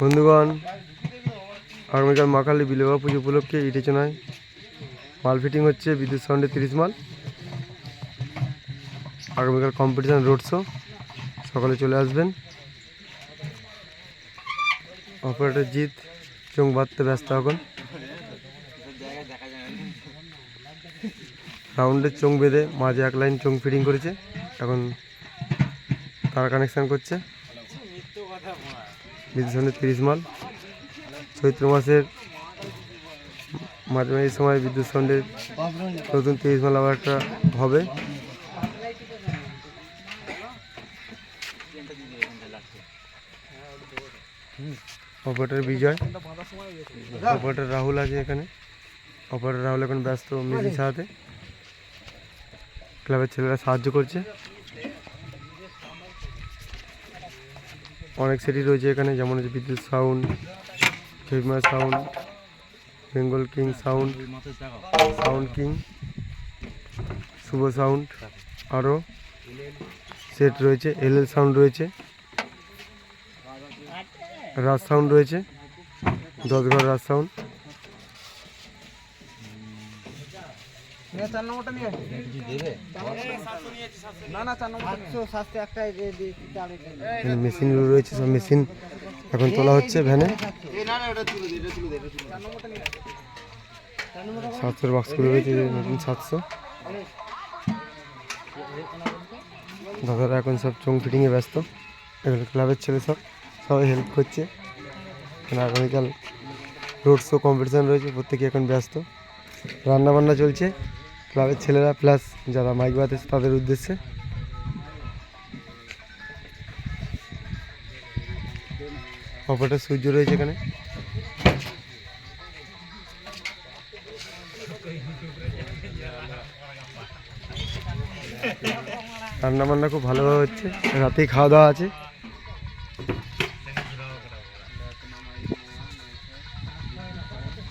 বন্ধুগণ, আগামীকাল মাকালি বিলবা পুজো উপলক্ষে ইটেচনায় মাল ফিটিং হচ্ছে বিদ্যুৎ সাউন্ডে তিরিশ মাল। আগামীকাল কম্পিটিশান রোড শো, সকালে চলে আসবেন। অপারেটর জিৎ, চোখ বাঁধতে ব্যস্ত এখন। রাউন্ডের চোখ বেঁধে মাঝে এক লাইন চোখ ফিটিং করেছে, এখন তারা কানেকশান করছে। বিদ্যুৎ সাউন্ডে তিরিশ মাল। চৈত্র মাসের মাঝে মাঝে সময় বিদ্যুৎ সাউন্ডের নতুন তিরিশ মাল আবার একটা হবে। অপারেটর বিজয়, অপারেটর রাহুল আছে এখানে। অপারেটর রাহুল এখন ব্যস্ত মেশিন সারাতে ক্লাবের ছেলেরা সাহায্য করছে। অনেক সেটই রয়েছে এখানে, যেমন হচ্ছে Bidyut sound, famous sound, Bengal king sound sound king, Shubho sound আরও সেট রয়েছে এল এল সাউন্ড রয়েছে, রাজ সাউন্ড রয়েছে, দশ ঘর রাজ সাউন্ড। চার নম্বরটা নিয়ে না না চার নম্বর সাতশো সাতশো একটা এখানে মেশিনগুলো রয়েছে সব মেশিন এখন তোলা হচ্ছে ভ্যানে সাতশোর বাক্সগুলো রয়েছে নতুন সাতশো। দাদারা এখন সব চোং ফিটিংয়ে ব্যস্ত। এগুলো ক্লাবের ছেলে সব সবাই হেল্প করছে। আগামীকাল রোড শো কম্পিটিশান রয়েছে প্রত্যেকে এখন ব্যস্ত। রান্না বান্না চলছে। ক্লাবের ছেলেরা প্লাস যারা মাইক বাতাস তাদের উদ্দেশ্যে। অপারেটার সূর্য রয়েছে এখানে। রান্না বান্না খুব ভালোভাবে হচ্ছে, রাতেই খাওয়া দাওয়া আছে।